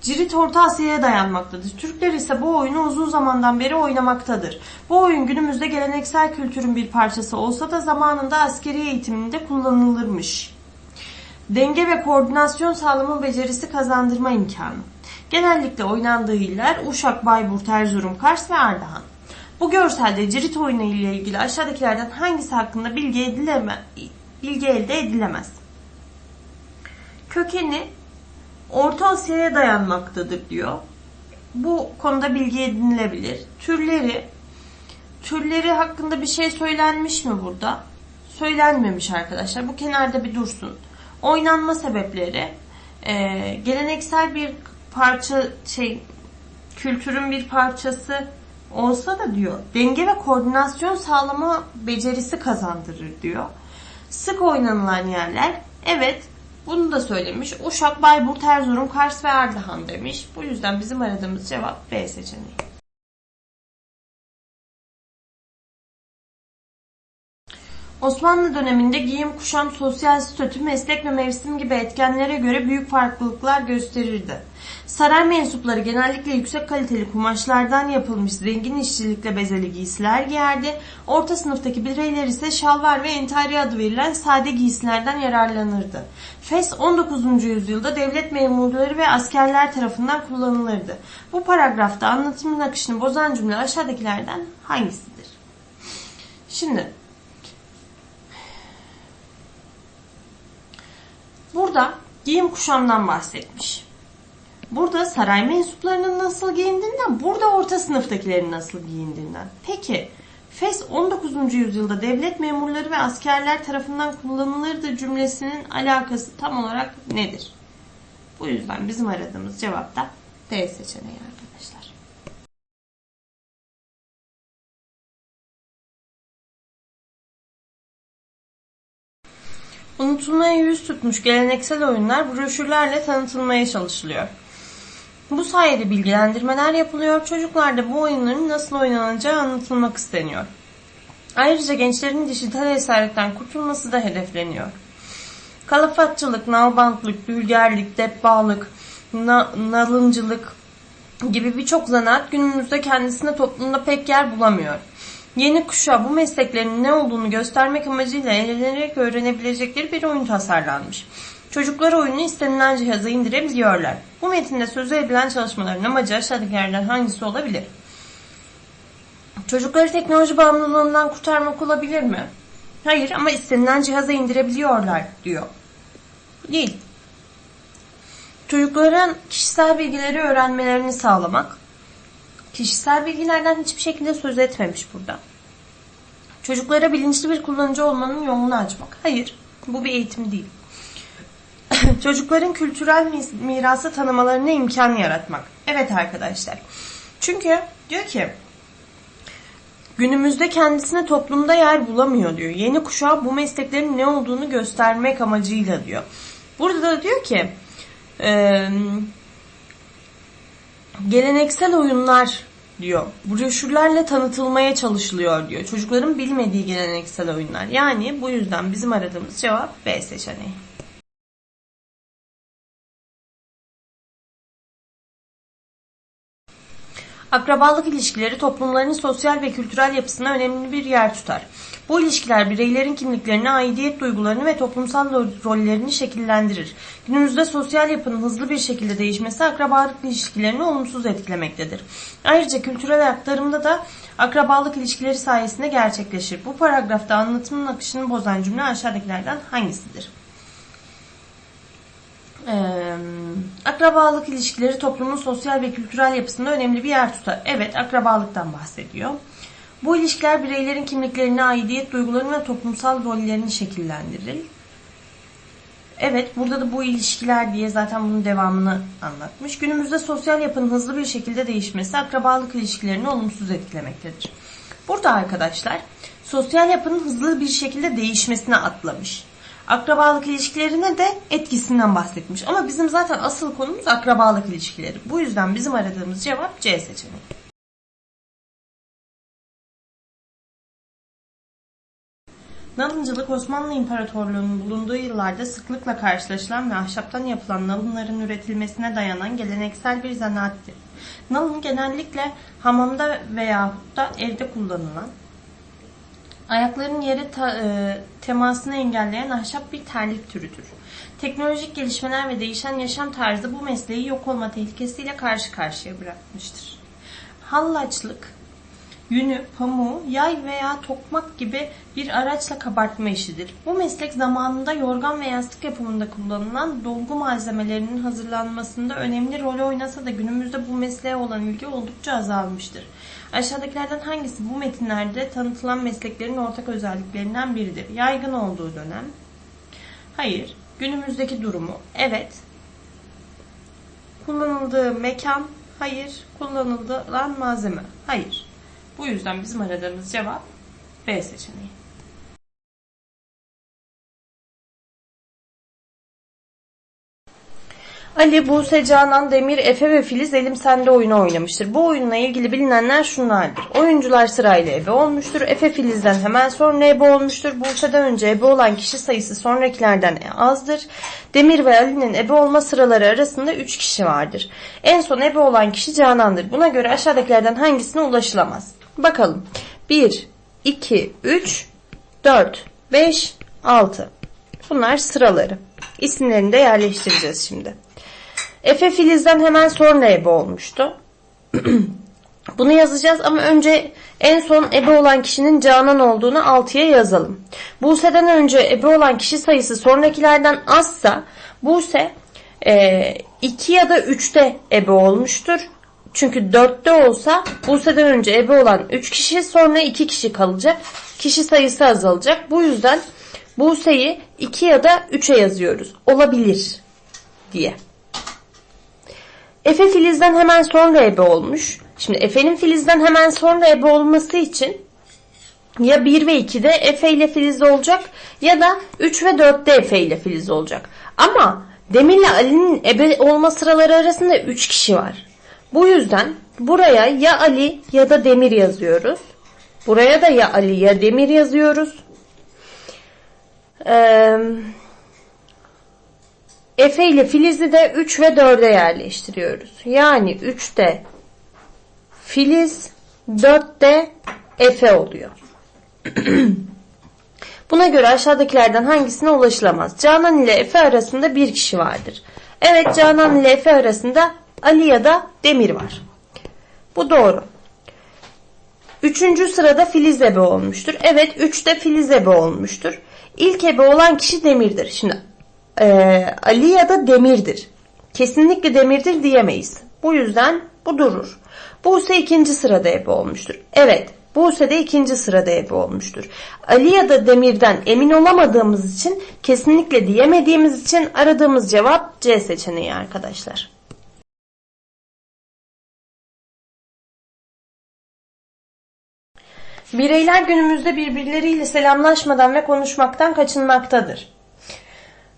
Cirit Orta Asya'ya dayanmaktadır. Türkler ise bu oyunu uzun zamandan beri oynamaktadır. Bu oyun günümüzde geleneksel kültürün bir parçası olsa da zamanında askeri eğitiminde kullanılırmış. Denge ve koordinasyon sağlama becerisi kazandırma imkanı. Genellikle oynandığı iller Uşak, Bayburt, Erzurum, Kars ve Ardahan. Bu görselde cirit oyunu ile ilgili aşağıdakilerden hangisi hakkında bilgi, edileme, bilgi elde edilemez? Kökeni Orta Asya'ya dayanmaktadır diyor. Bu konuda bilgi edinilebilir. Türleri türleri hakkında bir şey söylenmiş mi burada? Söylenmemiş arkadaşlar. Bu kenarda bir dursun. Oynanma sebepleri e, geleneksel bir parça şey kültürün bir parçası olsa da diyor denge ve koordinasyon sağlama becerisi kazandırır diyor. Sık oynanılan yerler evet bunu da söylemiş. Uşak, Bayburt, Erzurum, Kars ve Ardahan demiş. Bu yüzden bizim aradığımız cevap B seçeneği. Osmanlı döneminde giyim, kuşam, sosyal statü, meslek ve mevsim gibi etkenlere göre büyük farklılıklar gösterirdi. Saray mensupları genellikle yüksek kaliteli kumaşlardan yapılmış zengin işçilikle bezeli giysiler giyerdi. Orta sınıftaki bireyler ise şalvar ve entari adı verilen sade giysilerden yararlanırdı. Fes 19. yüzyılda devlet memurları ve askerler tarafından kullanılırdı. Bu paragrafta anlatımın akışını bozan cümle aşağıdakilerden hangisidir? Şimdi Burada giyim kuşamdan bahsetmiş. Burada saray mensuplarının nasıl giyindiğinden, burada orta sınıftakilerin nasıl giyindiğinden. Peki Fes 19. yüzyılda devlet memurları ve askerler tarafından kullanılırdı cümlesinin alakası tam olarak nedir? Bu yüzden bizim aradığımız cevap da D seçeneği arkadaşlar. Unutulmaya yüz tutmuş geleneksel oyunlar broşürlerle tanıtılmaya çalışılıyor. Bu sayede bilgilendirmeler yapılıyor, çocuklarda bu oyunların nasıl oynanacağı anlatılmak isteniyor. Ayrıca gençlerin dijital esaretten kurtulması da hedefleniyor. Kalafatçılık, nalbantlık, dülgerlik, debbalık, na- nalımcılık gibi birçok zanaat günümüzde kendisine toplumda pek yer bulamıyor. Yeni kuşağa bu mesleklerin ne olduğunu göstermek amacıyla eğlenerek öğrenebilecekleri bir oyun tasarlanmış. Çocuklar oyunu istenilen cihaza indirebiliyorlar. Bu metinde sözü edilen çalışmaların amacı aşağıdakilerden hangisi olabilir? Çocukları teknoloji bağımlılığından kurtarmak olabilir mi? Hayır ama istenilen cihaza indirebiliyorlar diyor. Değil. Çocukların kişisel bilgileri öğrenmelerini sağlamak. Kişisel bilgilerden hiçbir şekilde söz etmemiş burada. Çocuklara bilinçli bir kullanıcı olmanın yolunu açmak. Hayır, bu bir eğitim değil. Çocukların kültürel mirası tanımalarına imkan yaratmak. Evet arkadaşlar. Çünkü diyor ki günümüzde kendisine toplumda yer bulamıyor diyor. Yeni kuşağa bu mesleklerin ne olduğunu göstermek amacıyla diyor. Burada da diyor ki eee, geleneksel oyunlar diyor. Broşürlerle tanıtılmaya çalışılıyor diyor. Çocukların bilmediği geleneksel oyunlar. Yani bu yüzden bizim aradığımız cevap B seçeneği. Akrabalık ilişkileri toplumların sosyal ve kültürel yapısına önemli bir yer tutar. Bu ilişkiler bireylerin kimliklerini, aidiyet duygularını ve toplumsal rollerini şekillendirir. Günümüzde sosyal yapının hızlı bir şekilde değişmesi akrabalık ilişkilerini olumsuz etkilemektedir. Ayrıca kültürel aktarımda da akrabalık ilişkileri sayesinde gerçekleşir. Bu paragrafta anlatımın akışını bozan cümle aşağıdakilerden hangisidir? Ee, akrabalık ilişkileri toplumun sosyal ve kültürel yapısında önemli bir yer tutar. Evet, akrabalıktan bahsediyor. Bu ilişkiler bireylerin kimliklerini, aidiyet duygularını ve toplumsal rollerini şekillendirir. Evet, burada da bu ilişkiler diye zaten bunun devamını anlatmış. Günümüzde sosyal yapının hızlı bir şekilde değişmesi akrabalık ilişkilerini olumsuz etkilemektedir. Burada arkadaşlar, sosyal yapının hızlı bir şekilde değişmesine atlamış akrabalık ilişkilerine de etkisinden bahsetmiş. Ama bizim zaten asıl konumuz akrabalık ilişkileri. Bu yüzden bizim aradığımız cevap C seçeneği. Nalıncılık Osmanlı İmparatorluğu'nun bulunduğu yıllarda sıklıkla karşılaşılan ve ahşaptan yapılan nalınların üretilmesine dayanan geleneksel bir zanaattir. Nalın genellikle hamamda veya da evde kullanılan, ayakların yere ta- e, temasını engelleyen ahşap bir terlik türüdür. Teknolojik gelişmeler ve değişen yaşam tarzı bu mesleği yok olma tehlikesiyle karşı karşıya bırakmıştır. Hallaçlık, yünü, pamuğu, yay veya tokmak gibi bir araçla kabartma işidir. Bu meslek zamanında yorgan ve yastık yapımında kullanılan dolgu malzemelerinin hazırlanmasında önemli rol oynasa da günümüzde bu mesleğe olan ilgi oldukça azalmıştır. Aşağıdakilerden hangisi bu metinlerde tanıtılan mesleklerin ortak özelliklerinden biridir? Yaygın olduğu dönem. Hayır. Günümüzdeki durumu. Evet. Kullanıldığı mekan. Hayır. Kullanılan malzeme. Hayır. Bu yüzden bizim aradığımız cevap B seçeneği. Ali, Buse, Canan, Demir, Efe ve Filiz Elim Sende oyunu oynamıştır. Bu oyunla ilgili bilinenler şunlardır. Oyuncular sırayla ebe olmuştur. Efe Filiz'den hemen sonra ebe olmuştur. Buse'den önce ebe olan kişi sayısı sonrakilerden azdır. Demir ve Ali'nin ebe olma sıraları arasında 3 kişi vardır. En son ebe olan kişi Canan'dır. Buna göre aşağıdakilerden hangisine ulaşılamaz? Bakalım. 1, 2, 3, 4, 5, 6. Bunlar sıraları. İsimlerini de yerleştireceğiz şimdi. Efe Filiz'den hemen sonra ebe olmuştu. Bunu yazacağız ama önce en son ebe olan kişinin Canan olduğunu 6'ya yazalım. Buse'den önce ebe olan kişi sayısı sonrakilerden azsa Buse 2 ya da 3'te ebe olmuştur. Çünkü 4'te olsa Buse'den önce ebe olan 3 kişi sonra 2 kişi kalacak. Kişi sayısı azalacak. Bu yüzden Buse'yi 2 ya da 3'e yazıyoruz. Olabilir diye. Efe Filiz'den hemen sonra ebe olmuş. Şimdi Efe'nin Filiz'den hemen sonra ebe olması için ya 1 ve 2'de Efe ile Filiz olacak ya da 3 ve 4'te Efe ile Filiz olacak. Ama Demir ile Ali'nin ebe olma sıraları arasında 3 kişi var. Bu yüzden buraya ya Ali ya da Demir yazıyoruz. Buraya da ya Ali ya Demir yazıyoruz. Efe ile Filiz'i de 3 ve 4'e yerleştiriyoruz. Yani 3'te Filiz, 4'te Efe oluyor. Buna göre aşağıdakilerden hangisine ulaşılamaz? Canan ile Efe arasında bir kişi vardır. Evet Canan ile Efe arasında Ali ya da Demir var. Bu doğru. Üçüncü sırada Filiz ebe olmuştur. Evet üçte Filiz ebe olmuştur. İlk ebe olan kişi Demir'dir. Şimdi e, Ali ya da Demir'dir. Kesinlikle Demir'dir diyemeyiz. Bu yüzden bu durur. Buse ikinci sırada ebe olmuştur. Evet Buse de ikinci sırada ebe olmuştur. Ali ya da Demir'den emin olamadığımız için kesinlikle diyemediğimiz için aradığımız cevap C seçeneği arkadaşlar. Bireyler günümüzde birbirleriyle selamlaşmadan ve konuşmaktan kaçınmaktadır.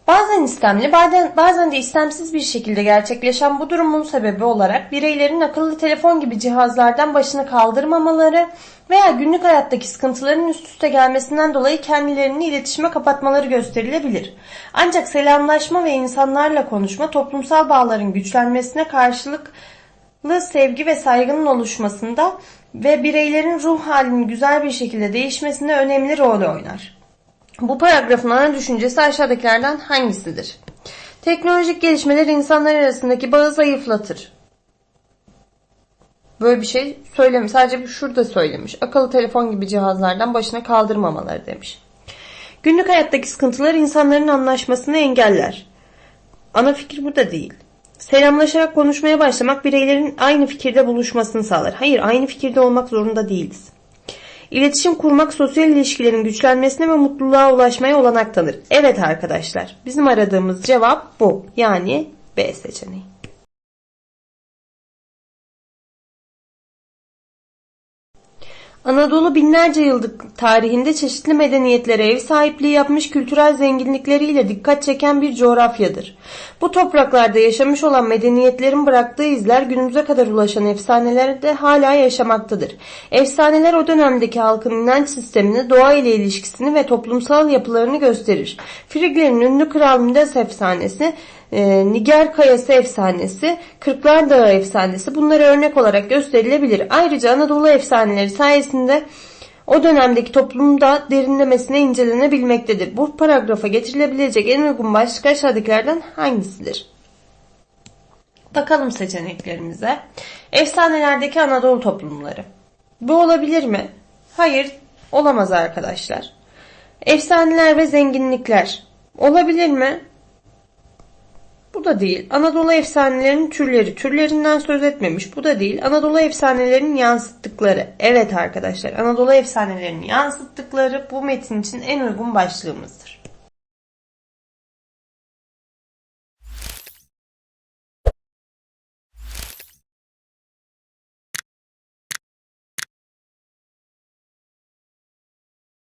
Bazen istemli, bazen, de istemsiz bir şekilde gerçekleşen bu durumun sebebi olarak bireylerin akıllı telefon gibi cihazlardan başını kaldırmamaları veya günlük hayattaki sıkıntıların üst üste gelmesinden dolayı kendilerini iletişime kapatmaları gösterilebilir. Ancak selamlaşma ve insanlarla konuşma toplumsal bağların güçlenmesine karşılıklı sevgi ve saygının oluşmasında ve bireylerin ruh halinin güzel bir şekilde değişmesinde önemli rol oynar. Bu paragrafın ana düşüncesi aşağıdakilerden hangisidir? Teknolojik gelişmeler insanlar arasındaki bağı zayıflatır. Böyle bir şey söylemiş. Sadece şurada söylemiş. Akıllı telefon gibi cihazlardan başına kaldırmamaları demiş. Günlük hayattaki sıkıntılar insanların anlaşmasını engeller. Ana fikir burada değil. Selamlaşarak konuşmaya başlamak bireylerin aynı fikirde buluşmasını sağlar. Hayır, aynı fikirde olmak zorunda değiliz. İletişim kurmak sosyal ilişkilerin güçlenmesine ve mutluluğa ulaşmaya olanak tanır. Evet arkadaşlar, bizim aradığımız cevap bu. Yani B seçeneği. Anadolu binlerce yıllık tarihinde çeşitli medeniyetlere ev sahipliği yapmış kültürel zenginlikleriyle dikkat çeken bir coğrafyadır. Bu topraklarda yaşamış olan medeniyetlerin bıraktığı izler günümüze kadar ulaşan efsanelerde hala yaşamaktadır. Efsaneler o dönemdeki halkın inanç sistemini, doğa ile ilişkisini ve toplumsal yapılarını gösterir. Friglerin ünlü Kral Midas efsanesi, e, Niger Kayası efsanesi, Kırklar Dağı efsanesi bunları örnek olarak gösterilebilir. Ayrıca Anadolu efsaneleri sayesinde o dönemdeki toplumda derinlemesine incelenebilmektedir. Bu paragrafa getirilebilecek en uygun başlık aşağıdakilerden hangisidir? Bakalım seçeneklerimize. Efsanelerdeki Anadolu toplumları. Bu olabilir mi? Hayır, olamaz arkadaşlar. Efsaneler ve zenginlikler. Olabilir mi? Bu da değil. Anadolu efsanelerinin türleri. Türlerinden söz etmemiş. Bu da değil. Anadolu efsanelerinin yansıttıkları. Evet arkadaşlar. Anadolu efsanelerinin yansıttıkları bu metin için en uygun başlığımızdır.